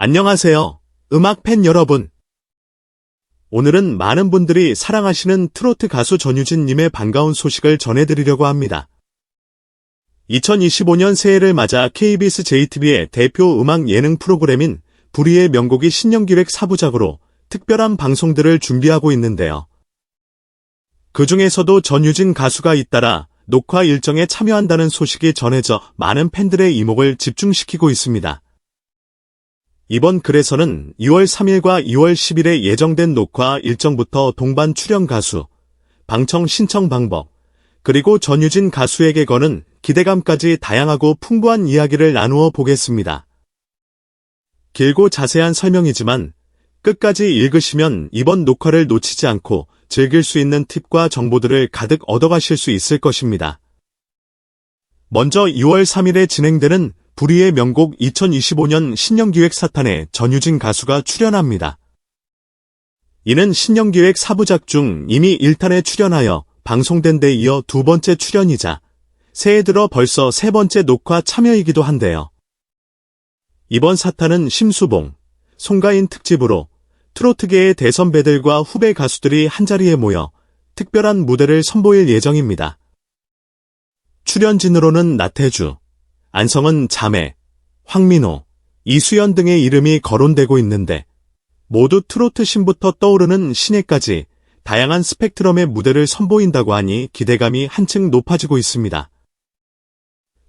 안녕하세요. 음악 팬 여러분. 오늘은 많은 분들이 사랑하시는 트로트 가수 전유진님의 반가운 소식을 전해드리려고 합니다. 2025년 새해를 맞아 KBS JTB의 대표 음악 예능 프로그램인 불의의 명곡이 신년기획 사부작으로 특별한 방송들을 준비하고 있는데요. 그 중에서도 전유진 가수가 잇따라 녹화 일정에 참여한다는 소식이 전해져 많은 팬들의 이목을 집중시키고 있습니다. 이번 글에서는 2월 3일과 2월 10일에 예정된 녹화 일정부터 동반 출연 가수, 방청 신청 방법, 그리고 전유진 가수에게 거는 기대감까지 다양하고 풍부한 이야기를 나누어 보겠습니다. 길고 자세한 설명이지만 끝까지 읽으시면 이번 녹화를 놓치지 않고 즐길 수 있는 팁과 정보들을 가득 얻어가실 수 있을 것입니다. 먼저 2월 3일에 진행되는 불의의 명곡 2025년 신년기획 사탄에 전유진 가수가 출연합니다. 이는 신년기획 4부작 중 이미 1탄에 출연하여 방송된 데 이어 두 번째 출연이자 새해 들어 벌써 세 번째 녹화 참여이기도 한데요. 이번 사탄은 심수봉, 송가인 특집으로 트로트계의 대선배들과 후배 가수들이 한자리에 모여 특별한 무대를 선보일 예정입니다. 출연진으로는 나태주, 안성은 자매, 황민호, 이수연 등의 이름이 거론되고 있는데 모두 트로트 신부터 떠오르는 신예까지 다양한 스펙트럼의 무대를 선보인다고 하니 기대감이 한층 높아지고 있습니다.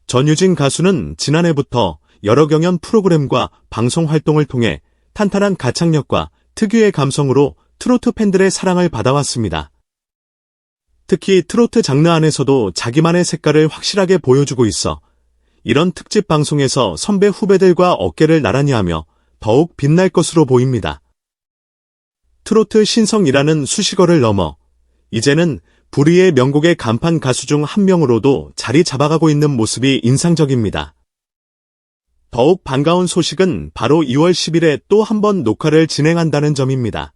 전유진 가수는 지난해부터 여러 경연 프로그램과 방송 활동을 통해 탄탄한 가창력과 특유의 감성으로 트로트 팬들의 사랑을 받아왔습니다. 특히 트로트 장르 안에서도 자기만의 색깔을 확실하게 보여주고 있어 이런 특집 방송에서 선배 후배들과 어깨를 나란히 하며 더욱 빛날 것으로 보입니다. 트로트 신성이라는 수식어를 넘어 이제는 불의의 명곡의 간판 가수 중 한 명으로도 자리 잡아가고 있는 모습이 인상적입니다. 더욱 반가운 소식은 바로 2월 10일에 또 한 번 녹화를 진행한다는 점입니다.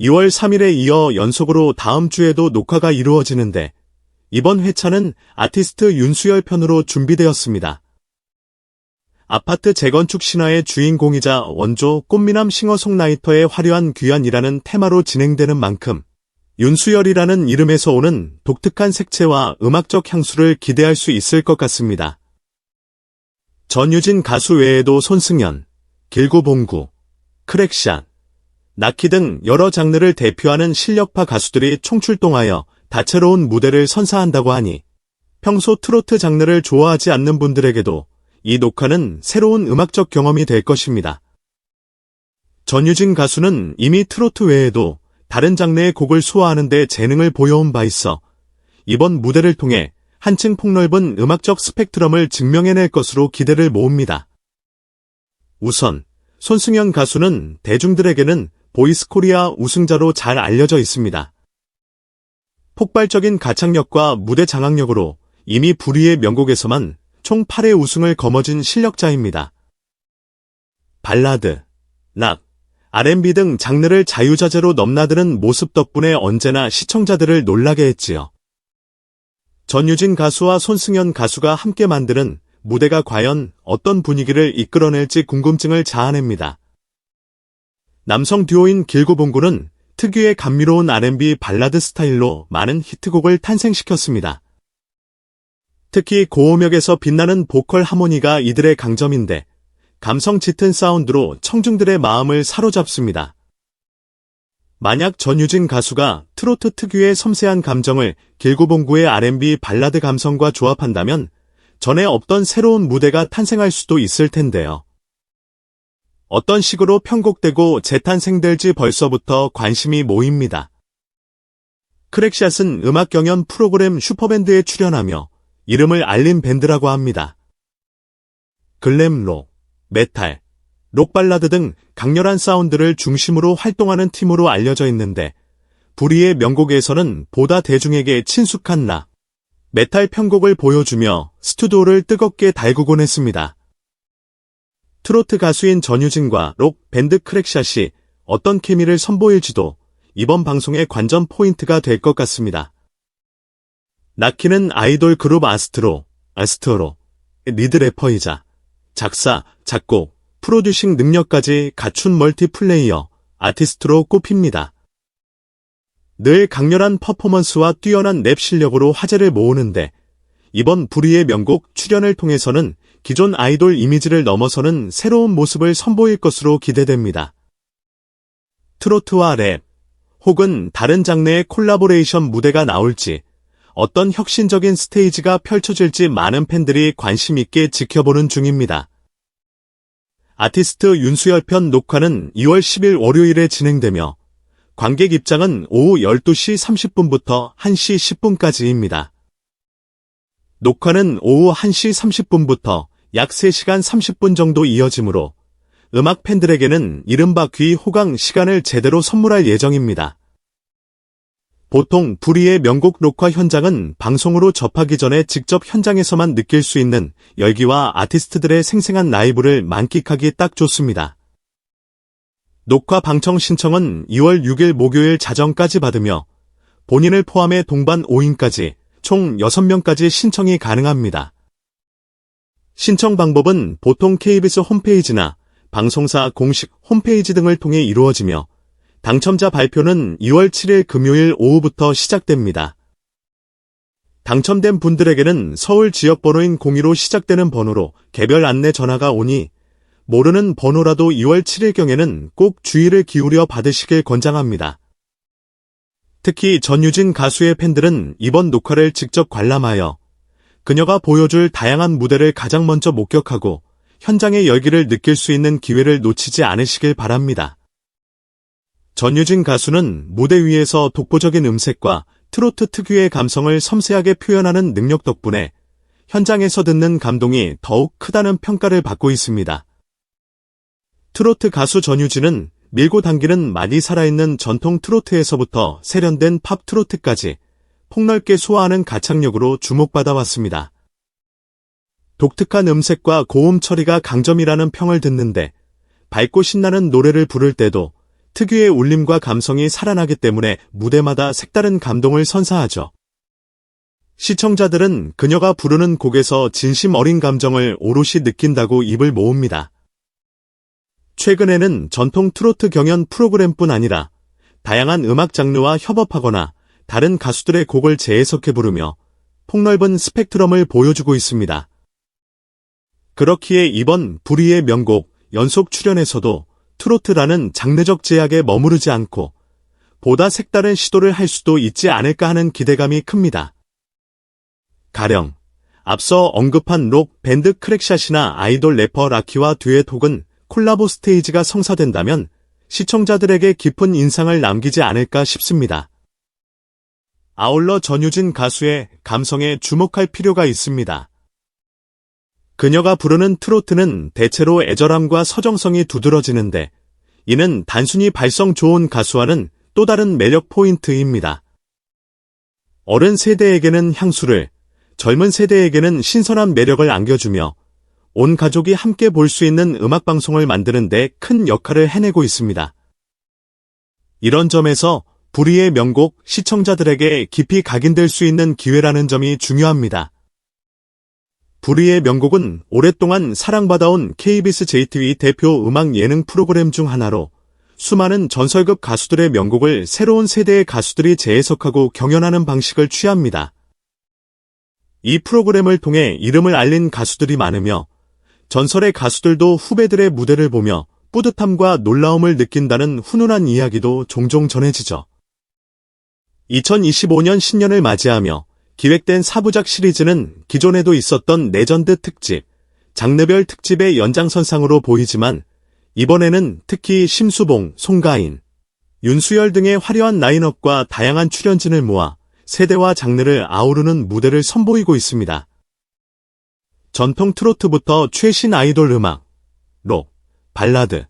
2월 3일에 이어 연속으로 다음 주에도 녹화가 이루어지는데 이번 회차는 아티스트 윤수열 편으로 준비되었습니다. 아파트 재건축 신화의 주인공이자 원조 꽃미남 싱어송라이터의 화려한 귀환이라는 테마로 진행되는 만큼 윤수열이라는 이름에서 오는 독특한 색채와 음악적 향수를 기대할 수 있을 것 같습니다. 전유진 가수 외에도 손승연, 길고봉구, 크랙샷, 나키 등 여러 장르를 대표하는 실력파 가수들이 총출동하여 다채로운 무대를 선사한다고 하니 평소 트로트 장르를 좋아하지 않는 분들에게도 이 녹화는 새로운 음악적 경험이 될 것입니다. 전유진 가수는 이미 트로트 외에도 다른 장르의 곡을 소화하는 데 재능을 보여온 바 있어 이번 무대를 통해 한층 폭넓은 음악적 스펙트럼을 증명해낼 것으로 기대를 모읍니다. 우선 손승연 가수는 대중들에게는 보이스 코리아 우승자로 잘 알려져 있습니다. 폭발적인 가창력과 무대 장악력으로 이미 불의의 명곡에서만 총 8회 우승을 거머쥔 실력자입니다. 발라드, 락, R&B 등 장르를 자유자재로 넘나드는 모습 덕분에 언제나 시청자들을 놀라게 했지요. 전유진 가수와 손승연 가수가 함께 만드는 무대가 과연 어떤 분위기를 이끌어낼지 궁금증을 자아냅니다. 남성 듀오인 길고봉구는 특유의 감미로운 R&B 발라드 스타일로 많은 히트곡을 탄생시켰습니다. 특히 고음역에서 빛나는 보컬 하모니가 이들의 강점인데 감성 짙은 사운드로 청중들의 마음을 사로잡습니다. 만약 전유진 가수가 트로트 특유의 섬세한 감정을 길고봉구의 R&B 발라드 감성과 조합한다면 전에 없던 새로운 무대가 탄생할 수도 있을 텐데요. 어떤 식으로 편곡되고 재탄생될지 벌써부터 관심이 모입니다. 크랙샷은 음악 경연 프로그램 슈퍼밴드에 출연하며 이름을 알린 밴드라고 합니다. 글램록, 메탈, 록발라드 등 강렬한 사운드를 중심으로 활동하는 팀으로 알려져 있는데 불의의 명곡에서는 보다 대중에게 친숙한 락, 메탈 편곡을 보여주며 스튜디오를 뜨겁게 달구곤 했습니다. 트로트 가수인 전유진과 록 밴드 크랙샷이 어떤 케미를 선보일지도 이번 방송의 관전 포인트가 될 것 같습니다. 나키는 아이돌 그룹 아스트로, 아스트로, 리드 래퍼이자 작사, 작곡, 프로듀싱 능력까지 갖춘 멀티플레이어, 아티스트로 꼽힙니다. 늘 강렬한 퍼포먼스와 뛰어난 랩 실력으로 화제를 모으는데 이번 불의의 명곡 출연을 통해서는 기존 아이돌 이미지를 넘어서는 새로운 모습을 선보일 것으로 기대됩니다. 트로트와 랩, 혹은 다른 장르의 콜라보레이션 무대가 나올지, 어떤 혁신적인 스테이지가 펼쳐질지 많은 팬들이 관심 있게 지켜보는 중입니다. 아티스트 윤수열 편 녹화는 2월 10일 월요일에 진행되며 관객 입장은 오후 12시 30분부터 1시 10분까지입니다. 녹화는 오후 1시 30분부터 약 3시간 30분 정도 이어지므로 음악 팬들에게는 이른바 귀 호강 시간을 제대로 선물할 예정입니다. 보통 불의의 명곡 녹화 현장은 방송으로 접하기 전에 직접 현장에서만 느낄 수 있는 열기와 아티스트들의 생생한 라이브를 만끽하기 딱 좋습니다. 녹화 방청 신청은 2월 6일 목요일 자정까지 받으며 본인을 포함해 동반 5인까지 총 6명까지 신청이 가능합니다. 신청 방법은 보통 KBS 홈페이지나 방송사 공식 홈페이지 등을 통해 이루어지며 당첨자 발표는 2월 7일 금요일 오후부터 시작됩니다. 당첨된 분들에게는 서울 지역 번호인 02로 시작되는 번호로 개별 안내 전화가 오니 모르는 번호라도 2월 7일경에는 꼭 주의를 기울여 받으시길 권장합니다. 특히 전유진 가수의 팬들은 이번 녹화를 직접 관람하여 그녀가 보여줄 다양한 무대를 가장 먼저 목격하고 현장의 열기를 느낄 수 있는 기회를 놓치지 않으시길 바랍니다. 전유진 가수는 무대 위에서 독보적인 음색과 트로트 특유의 감성을 섬세하게 표현하는 능력 덕분에 현장에서 듣는 감동이 더욱 크다는 평가를 받고 있습니다. 트로트 가수 전유진은 밀고 당기는 많이 살아있는 전통 트로트에서부터 세련된 팝 트로트까지 폭넓게 소화하는 가창력으로 주목받아 왔습니다. 독특한 음색과 고음 처리가 강점이라는 평을 듣는데 밝고 신나는 노래를 부를 때도 특유의 울림과 감성이 살아나기 때문에 무대마다 색다른 감동을 선사하죠. 시청자들은 그녀가 부르는 곡에서 진심 어린 감정을 오롯이 느낀다고 입을 모읍니다. 최근에는 전통 트로트 경연 프로그램뿐 아니라 다양한 음악 장르와 협업하거나 다른 가수들의 곡을 재해석해 부르며 폭넓은 스펙트럼을 보여주고 있습니다. 그렇기에 이번 불의의 명곡 연속 출연에서도 트로트라는 장르적 제약에 머무르지 않고 보다 색다른 시도를 할 수도 있지 않을까 하는 기대감이 큽니다. 가령 앞서 언급한 록 밴드 크랙샷이나 아이돌 래퍼 라키와 듀엣 혹은 콜라보 스테이지가 성사된다면 시청자들에게 깊은 인상을 남기지 않을까 싶습니다. 아울러 전유진 가수의 감성에 주목할 필요가 있습니다. 그녀가 부르는 트로트는 대체로 애절함과 서정성이 두드러지는데 이는 단순히 발성 좋은 가수와는 또 다른 매력 포인트입니다. 어른 세대에게는 향수를, 젊은 세대에게는 신선한 매력을 안겨주며 온 가족이 함께 볼 수 있는 음악방송을 만드는 데 큰 역할을 해내고 있습니다. 이런 점에서 불의의 명곡 시청자들에게 깊이 각인될 수 있는 기회라는 점이 중요합니다. 불의의 명곡은 오랫동안 사랑받아온 KBS JTV 대표 음악 예능 프로그램 중 하나로 수많은 전설급 가수들의 명곡을 새로운 세대의 가수들이 재해석하고 경연하는 방식을 취합니다. 이 프로그램을 통해 이름을 알린 가수들이 많으며 전설의 가수들도 후배들의 무대를 보며 뿌듯함과 놀라움을 느낀다는 훈훈한 이야기도 종종 전해지죠. 2025년 신년을 맞이하며 기획된 사부작 시리즈는 기존에도 있었던 레전드 특집, 장르별 특집의 연장선상으로 보이지만 이번에는 특히 심수봉, 송가인, 윤수열 등의 화려한 라인업과 다양한 출연진을 모아 세대와 장르를 아우르는 무대를 선보이고 있습니다. 전통 트로트부터 최신 아이돌 음악, 록, 발라드,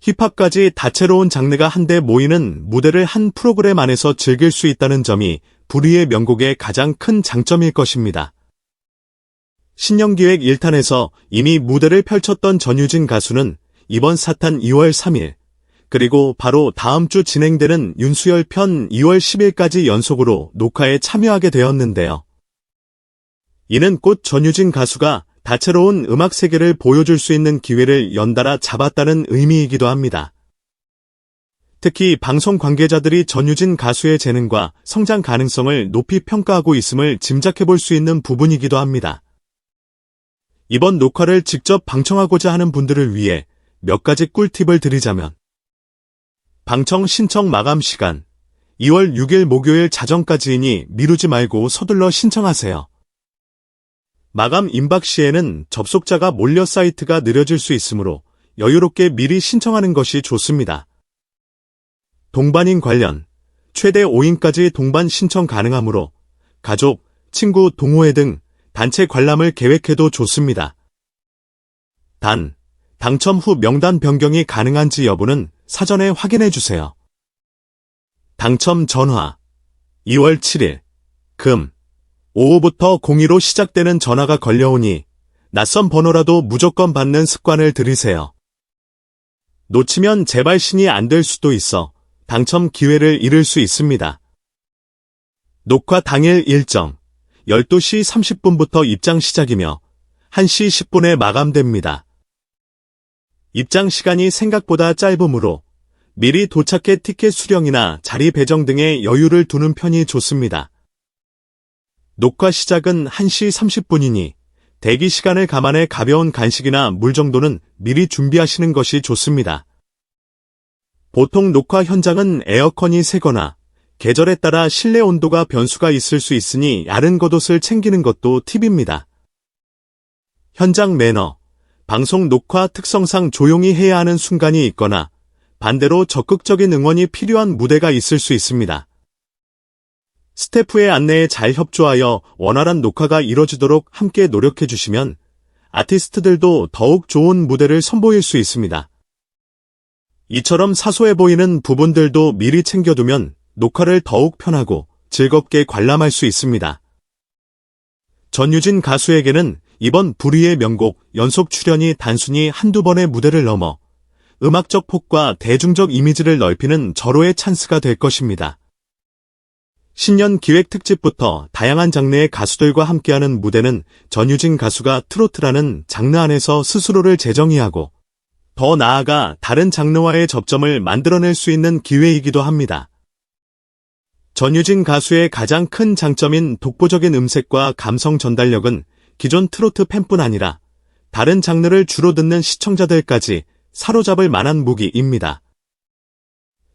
힙합까지 다채로운 장르가 한데 모이는 무대를 한 프로그램 안에서 즐길 수 있다는 점이 불의의 명곡의 가장 큰 장점일 것입니다. 신년기획 1탄에서 이미 무대를 펼쳤던 전유진 가수는 이번 사탄 2월 3일, 그리고 바로 다음 주 진행되는 윤수열 편 2월 10일까지 연속으로 녹화에 참여하게 되었는데요. 이는 곧 전유진 가수가 다채로운 음악 세계를 보여줄 수 있는 기회를 연달아 잡았다는 의미이기도 합니다. 특히 방송 관계자들이 전유진 가수의 재능과 성장 가능성을 높이 평가하고 있음을 짐작해 볼 수 있는 부분이기도 합니다. 이번 녹화를 직접 방청하고자 하는 분들을 위해 몇 가지 꿀팁을 드리자면 방청 신청 마감 시간 2월 6일 목요일 자정까지이니 미루지 말고 서둘러 신청하세요. 마감 임박 시에는 접속자가 몰려 사이트가 느려질 수 있으므로 여유롭게 미리 신청하는 것이 좋습니다. 동반인 관련 최대 5인까지 동반 신청 가능하므로 가족, 친구, 동호회 등 단체 관람을 계획해도 좋습니다. 단, 당첨 후 명단 변경이 가능한지 여부는 사전에 확인해 주세요. 당첨 전화 2월 7일 금 오후부터 02로 시작되는 전화가 걸려오니 낯선 번호라도 무조건 받는 습관을 들이세요. 놓치면 재발신이 안 될 수도 있어 당첨 기회를 잃을 수 있습니다. 녹화 당일 일정 12시 30분부터 입장 시작이며 1시 10분에 마감됩니다. 입장 시간이 생각보다 짧으므로 미리 도착해 티켓 수령이나 자리 배정 등의 여유를 두는 편이 좋습니다. 녹화 시작은 1시 30분이니 대기 시간을 감안해 가벼운 간식이나 물 정도는 미리 준비하시는 것이 좋습니다. 보통 녹화 현장은 에어컨이 새거나 계절에 따라 실내 온도가 변수가 있을 수 있으니 야른 겉옷을 챙기는 것도 팁입니다. 현장 매너, 방송 녹화 특성상 조용히 해야 하는 순간이 있거나 반대로 적극적인 응원이 필요한 무대가 있을 수 있습니다. 스태프의 안내에 잘 협조하여 원활한 녹화가 이뤄지도록 함께 노력해 주시면 아티스트들도 더욱 좋은 무대를 선보일 수 있습니다. 이처럼 사소해 보이는 부분들도 미리 챙겨두면 녹화를 더욱 편하고 즐겁게 관람할 수 있습니다. 전유진 가수에게는 이번 불의의 명곡 연속 출연이 단순히 한두 번의 무대를 넘어 음악적 폭과 대중적 이미지를 넓히는 절호의 찬스가 될 것입니다. 신년 기획 특집부터 다양한 장르의 가수들과 함께하는 무대는 전유진 가수가 트로트라는 장르 안에서 스스로를 재정의하고 더 나아가 다른 장르와의 접점을 만들어낼 수 있는 기회이기도 합니다. 전유진 가수의 가장 큰 장점인 독보적인 음색과 감성 전달력은 기존 트로트 팬뿐 아니라 다른 장르를 주로 듣는 시청자들까지 사로잡을 만한 무기입니다.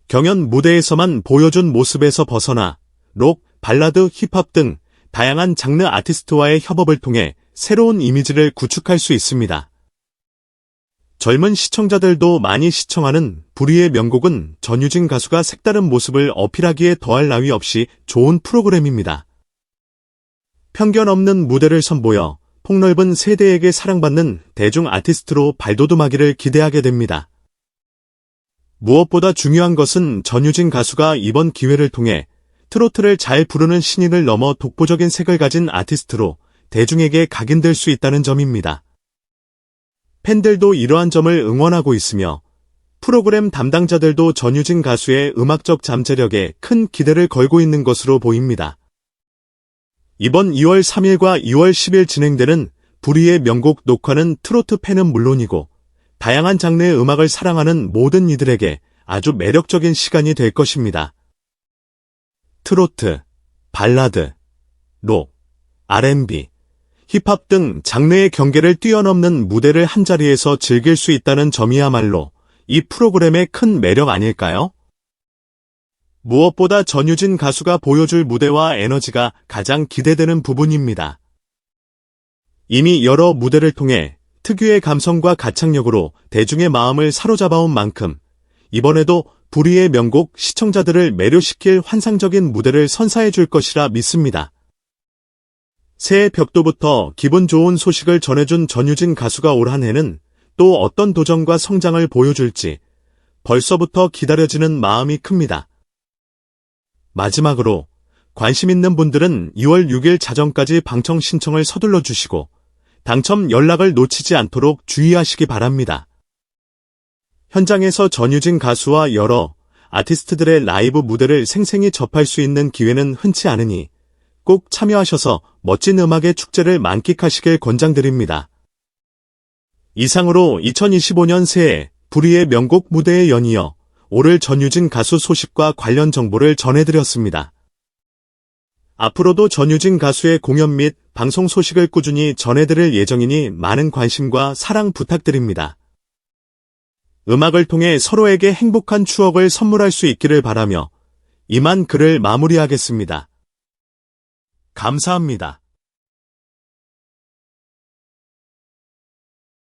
경연 무대에서만 보여준 모습에서 벗어나 록, 발라드, 힙합 등 다양한 장르 아티스트와의 협업을 통해 새로운 이미지를 구축할 수 있습니다. 젊은 시청자들도 많이 시청하는 불의의 명곡은 전유진 가수가 색다른 모습을 어필하기에 더할 나위 없이 좋은 프로그램입니다. 편견 없는 무대를 선보여 폭넓은 세대에게 사랑받는 대중 아티스트로 발돋움하기를 기대하게 됩니다. 무엇보다 중요한 것은 전유진 가수가 이번 기회를 통해 트로트를 잘 부르는 신인을 넘어 독보적인 색을 가진 아티스트로 대중에게 각인될 수 있다는 점입니다. 팬들도 이러한 점을 응원하고 있으며 프로그램 담당자들도 전유진 가수의 음악적 잠재력에 큰 기대를 걸고 있는 것으로 보입니다. 이번 2월 3일과 2월 10일 진행되는 불의의 명곡 녹화는 트로트 팬은 물론이고 다양한 장르의 음악을 사랑하는 모든 이들에게 아주 매력적인 시간이 될 것입니다. 트로트, 발라드, 록, R&B, 힙합 등 장르의 경계를 뛰어넘는 무대를 한자리에서 즐길 수 있다는 점이야말로 이 프로그램의 큰 매력 아닐까요? 무엇보다 전유진 가수가 보여줄 무대와 에너지가 가장 기대되는 부분입니다. 이미 여러 무대를 통해 특유의 감성과 가창력으로 대중의 마음을 사로잡아온 만큼 이번에도 불의의 명곡 시청자들을 매료시킬 환상적인 무대를 선사해 줄 것이라 믿습니다. 새해 벽도부터 기분 좋은 소식을 전해준 전유진 가수가 올 한해는 또 어떤 도전과 성장을 보여줄지 벌써부터 기다려지는 마음이 큽니다. 마지막으로 관심 있는 분들은 2월 6일 자정까지 방청 신청을 서둘러 주시고 당첨 연락을 놓치지 않도록 주의하시기 바랍니다. 현장에서 전유진 가수와 여러 아티스트들의 라이브 무대를 생생히 접할 수 있는 기회는 흔치 않으니 꼭 참여하셔서 멋진 음악의 축제를 만끽하시길 권장드립니다. 이상으로 2025년 새해 불의의 명곡 무대에 연이어 오를 전유진 가수 소식과 관련 정보를 전해드렸습니다. 앞으로도 전유진 가수의 공연 및 방송 소식을 꾸준히 전해드릴 예정이니 많은 관심과 사랑 부탁드립니다. 음악을 통해 서로에게 행복한 추억을 선물할 수 있기를 바라며 이만 글을 마무리하겠습니다. 감사합니다.